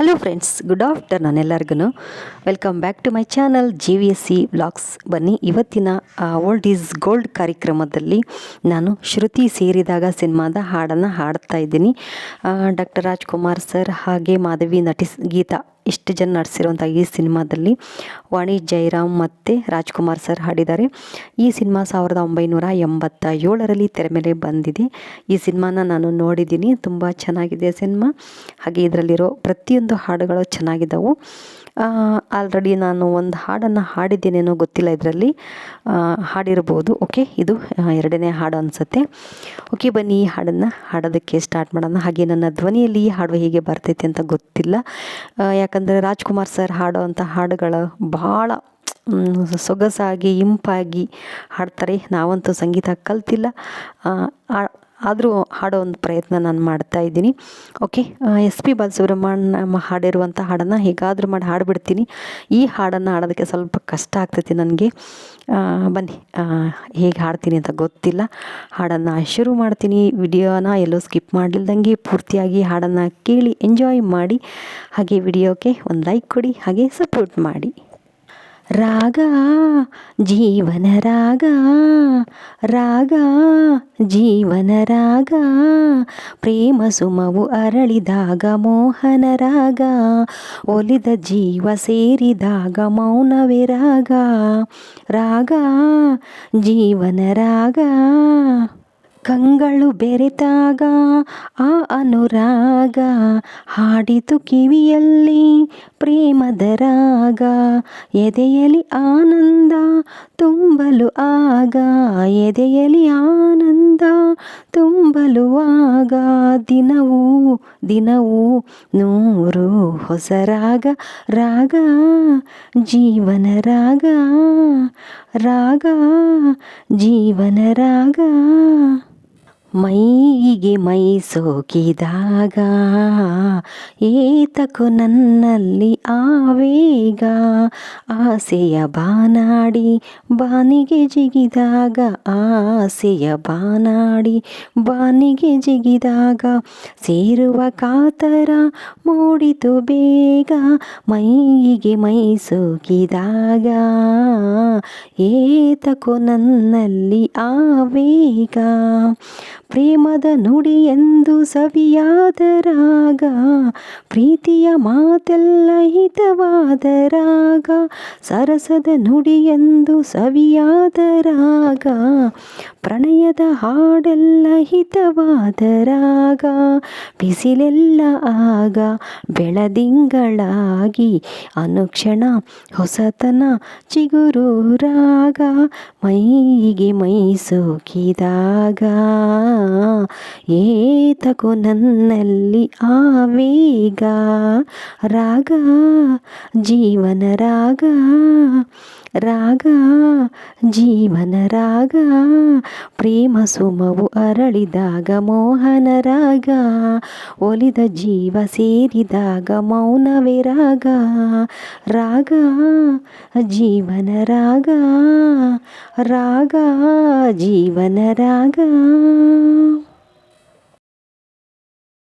Hello friends good afternoon ಎಲ್ಲರಿಗೂ welcome back to my channel G V S C blogs ಬನ್ನಿ, ಇವತ್ತಿನ old is gold ಕಾರ್ಯಕ್ರಮದಲ್ಲಿ ನಾನು ಶ್ರುತಿ ಸೇರಿದಾಗ ಸಿನಿಮಾದ ಹಾಡನ್ನು ಹಾಡ್ತಾ ಇದ್ದೀನಿ. ಡಾಕ್ಟರ್ ರಾಜ್ಕುಮಾರ್ ಸರ್ ಹಾಗೆ ಮಾಧವಿ ನಟಿಸ್ ಗೀತಾ ಇಷ್ಟು ಜನ ನಟಿಸಿರುವಂಥ ಈ ಸಿನಿಮಾದಲ್ಲಿ ವಾಣಿ ಜೈರಾಮ್ ಮತ್ತು ರಾಜ್ಕುಮಾರ್ ಸರ್ ಹಾಡಿದ್ದಾರೆ. ಈ ಸಿನಿಮಾ ಸಾವಿರದ ಒಂಬೈನೂರ ಎಂಬತ್ತ ಏಳರಲ್ಲಿ ತೆರೆ ಮೇಲೆ ಬಂದಿದೆ. ಈ ಸಿನಿಮಾನ ನಾನು ನೋಡಿದ್ದೀನಿ. ತುಂಬ ಚೆನ್ನಾಗಿದೆ ಸಿನಿಮಾ. ಹಾಗೆ ಇದರಲ್ಲಿರೋ ಪ್ರತಿಯೊಂದು ಹಾಡುಗಳು ಚೆನ್ನಾಗಿದ್ದವು. ಆಲ್ರೆಡಿ ನಾನು ಒಂದು ಹಾಡನ್ನು ಹಾಡಿದ್ದೇನೇನೋ ಗೊತ್ತಿಲ್ಲ ಇದರಲ್ಲಿ. ಹಾಡಿರ್ಬೋದು, ಓಕೆ? ಇದು ಎರಡನೇ ಹಾಡು ಅನಿಸುತ್ತೆ. ಓಕೆ, ಬನ್ನಿ ಈ ಹಾಡನ್ನು ಹಾಡೋದಕ್ಕೆ ಸ್ಟಾರ್ಟ್ ಮಾಡೋಣ. ಹಾಗೆ ನನ್ನ ಧ್ವನಿಯಲ್ಲಿ ಈ ಹಾಡು ಹೇಗೆ ಬರ್ತೈತೆ ಅಂತ ಗೊತ್ತಿಲ್ಲ. ಯಾಕಂದರೆ ರಾಜ್ಕುಮಾರ್ ಸರ್ ಹಾಡೋ ಅಂಥ ಹಾಡುಗಳು ಭಾಳ ಸೊಗಸಾಗಿ, ಇಂಪಾಗಿ ಹಾಡ್ತಾರೆ. ನಾವಂತೂ ಸಂಗೀತ ಕಲ್ತಿಲ್ಲ. ಆದರೂ ಹಾಡೋ ಒಂದು ಪ್ರಯತ್ನ ನಾನು ಮಾಡ್ತಾ ಇದ್ದೀನಿ. ಓಕೆ ಎಸ್ ಪಿ ಬಾಲಸುಬ್ರಹ್ಮಣ್ಯ ಹಾಡಿರುವಂಥ ಹಾಡನ್ನು ಹೇಗಾದರೂ ಮಾಡಿ ಹಾಡಿಬಿಡ್ತೀನಿ. ಈ ಹಾಡನ್ನು ಹಾಡೋದಕ್ಕೆ ಸ್ವಲ್ಪ ಕಷ್ಟ ಆಗ್ತೈತಿ ನನಗೆ. ಬನ್ನಿ. ಹೇಗೆ ಹಾಡ್ತೀನಿ ಅಂತ ಗೊತ್ತಿಲ್ಲ. ಹಾಡನ್ನು ಶುರು ಮಾಡ್ತೀನಿ. ವಿಡಿಯೋನ ಎಲ್ಲೋ ಸ್ಕಿಪ್ ಮಾಡಲಿಲ್ದಂಗೆ ಪೂರ್ತಿಯಾಗಿ ಹಾಡನ್ನು ಕೇಳಿ ಎಂಜಾಯ್ ಮಾಡಿ, ಹಾಗೆ ವಿಡಿಯೋಕ್ಕೆ ಒಂದು ಲೈಕ್ ಕೊಡಿ, ಹಾಗೆ ಸಪೋರ್ಟ್ ಮಾಡಿ. ರಾಗ, ಜೀವನ ರಾಗ ರಾಗ, ಜೀವನ ರಾಗ, ಪ್ರೇಮ ಸುಮವು ಅರಳಿದಾಗ ಮೋಹನ ರಾಗ, ಒಲಿದ ಜೀವ ಸೇರಿದಾಗ ಮೌನವೇ ರಾಗ ರಾಗ, ಜೀವನ ರಾಗ. ಕಂಗಳು ಬೆರೆತಾಗ, ಆ ಅನುರಾಗ ಹಾಡಿತು ಕಿವಿಯಲ್ಲಿ ಪ್ರೇಮದ ರಾಗ. ಎದೆಯಲಿ ಆನಂದ ತುಂಬಲು ಆಗ ಎದೆಯಲಿ ಆನಂದ ತುಂಬಲು ಆಗ. ದಿನವೂ ದಿನವೂ ನೂರು ಹೊಸ ರಾಗ ರಾಗ, ಜೀವನ ರಾಗ ರಾಗ, ಜೀವನ ರಾಗ. ಮೈಗೆ ಮೈ ಸೋಕಿದಾಗ, ಏತಕು ನನ್ನಲ್ಲಿ ಆವೇಗ, ಆಸೆಯ ಬಾನಾಡಿ ಬಾನಿಗೆ ಜಿಗಿದಾಗ, ಆಸೆಯ ಬಾನಾಡಿ ಬಾನಿಗೆ ಜಿಗಿದಾಗ, ಸೇರುವ ಕಾತರ ಮೂಡಿತು ಬೇಗ, ಮೈಗೆ ಮೈ ಸೋಕಿದಾಗ, ಏತಕು ನನ್ನಲ್ಲಿ ಆವೇಗ ಪ್ರೇಮದ ನುಡಿ ಎಂದು ಸವಿಯಾದ ರಾಗ ಪ್ರೀತಿಯ ಮಾತೆಲ್ಲ ಹಿತವಾದ ರಾಗ ಸರಸದ ನುಡಿ ಎಂದು ಸವಿಯಾದ ರಾಗ ಪ್ರಣಯದ ಹಾಡೆಲ್ಲ ಹಿತವಾದ ರಾಗ ಬಿಸಿಲೆಲ್ಲ ಆಗ ಬೆಳದಿಂಗಳಾಗಿ, ಅನುಕ್ಷಣ ಹೊಸತನ ಚಿಗುರು ರಾಗ ಮೈಗೆ ಮೈ ಸೋಕಿದಾಗ. ಏತಕು ನನ್ನಲ್ಲಿ ಆವೇಗ, ರಾಗ, ಜೀವನ ರಾಗ ರಾಗ, ಜೀವನ ರಾಗ, ಪ್ರೇಮ ಸುಮವು ಅರಳಿದಾಗ ಮೋಹನ ರಾಗ, ಒಲಿದ ಜೀವ ಸೇರಿದಾಗ ಮೌನವೇ ರಾಗ ರಾಗ, ಜೀವನ ರಾಗ ರಾಗ ಜೀವನ ರಾಗ